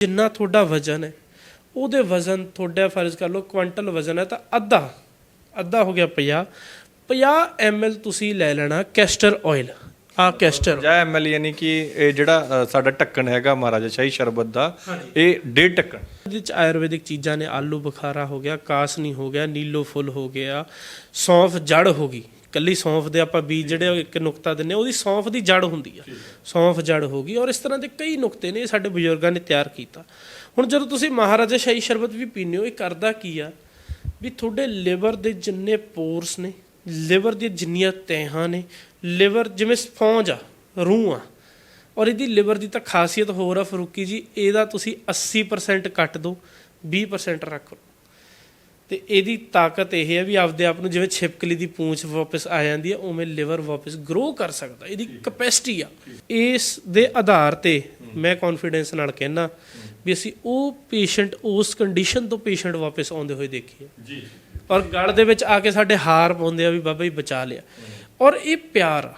ਜਿੰਨਾ ਤੁਹਾਡਾ ਵਜ਼ਨ ਹੈ ਉਹਦੇ ਵਜ਼ਨ ਤੁਹਾਡਾ ਫਰਜ਼ ਕਰ ਲਓ ਕੁਆਂਟਲ ਵਜ਼ਨ ਹੈ ਤਾਂ ਅੱਧਾ ਅੱਧਾ ਹੋ ਗਿਆ 50 50 ml ਤੁਸੀਂ ਲੈ ਲੈਣਾ ਕੈਸਟਰ ਆਇਲ ਆ ਕੈਸਟਰ 50 ml ਯਾਨੀ ਕਿ ਇਹ ਜਿਹੜਾ ਅ, ਸਾਡਾ ਢੱਕਣ ਹੈਗਾ ਮਹਾਰਾਜਾ ਸ਼ਾਹੀ ਸ਼ਰਬਤ ਦਾ ਇਹ ਡੇਢ ਢੱਕਣ। ਇਹਦੇ ਵਿੱਚ ਆਯੁਰਵੈਦਿਕ ਚੀਜ਼ਾਂ ਨੇ ਆਲੂ ਬੁਖਾਰਾ ਹੋ ਗਿਆ ਕਾਸਨੀ ਹੋ ਗਿਆ ਨੀਲੋ ਫੁੱਲ ਹੋ ਗਿਆ ਸੌਂਫ ਜੜ ਹੋ ਗਈ। ਕੱਲੀ ਸੌਂਫ ਦੇ ਆਪਾਂ ਬੀਜ ਜਿਹੜੇ ਇੱਕ ਨੁਕਤਾ ਦਿੰਨੇ ਉਹਦੀ ਸੌਂਫ ਦੀ ਜੜ ਹੁੰਦੀ ਆ। ਸੌਂਫ ਜੜ ਹੋ ਗਈ ਔਰ ਇਸ ਤਰ੍ਹਾਂ ਦੇ ਕਈ ਨੁਕਤੇ ਨੇ ਇਹ ਸਾਡੇ ਬਜ਼ੁਰਗਾਂ ਨੇ ਤਿਆਰ ਕੀਤਾ। ਹੁਣ ਜਦੋਂ ਤੁਸੀਂ ਮਹਾਰਾਜਾ ਸ਼ਾਹੀ ਸ਼ਰਬਤ ਵੀ ਪੀਂਦੇ ਹੋ, ਇਹ ਕਰਦਾ ਕੀ ਆ? ਵੀ ਤੁਹਾਡੇ ਲਿਵਰ ਦੇ ਜਿੰਨੇ ਪੋਰਸ ਨੇ, ਲਿਵਰ ਦੀਆਂ ਜਿੰਨੀਆਂ ਤਹਿਾਂ ਨੇ, ਲਿਵਰ ਜਿਵੇਂ ਸਪੌਂਜ ਆ, ਰੂਹ ਆ, ਔਰ ਇਹਦੀ ਲਿਵਰ ਦੀ ਤਾਂ ਖਾਸੀਅਤ ਹੋਰ ਆ ਫਰੂਕੀ ਜੀ, ਇਹਦਾ ਤੁਸੀਂ 80% ਕੱਟ ਦਿਓ 20% ਰੱਖੋ ਤੇ ਇਹਦੀ ਤਾਕਤ ਇਹ ਹੈ ਵੀ ਆਪਦੇ ਆਪ ਨੂੰ ਜਿਵੇਂ ਛਿਪਕਲੀ ਦੀ ਪੂੰਛ ਵਾਪਸ ਆ ਜਾਂਦੀ ਹੈ ਉਵੇਂ ਲਿਵਰ ਵਾਪਸ ਗਰੋ ਕਰ ਸਕਦਾ ਇਹਦੀ ਕਪੈਸਿਟੀ ਆ। ਇਸ ਦੇ ਆਧਾਰ ਤੇ ਮੈਂ ਕੌਨਫੀਡੈਂਸ ਨਾਲ ਕਹਿਣਾ ਵੀ ਅਸੀਂ ਉਹ ਪੇਸ਼ੈਂਟ ਉਸ ਕੰਡੀਸ਼ਨ ਤੋਂ ਪੇਸ਼ੈਂਟ ਵਾਪਸ ਆਉਂਦੇ ਹੋਏ ਦੇਖੇ ਜੀ। ਔਰ ਗਲ ਦੇ ਵਿੱਚ ਆ ਕੇ ਸਾਡੇ ਹਾਰ ਪਾਉਂਦੇ ਆ ਵੀ ਬਾਬਾ ਜੀ ਬਚਾ ਲਿਆ। ਔਰ ਇਹ ਪਿਆਰ ਆ।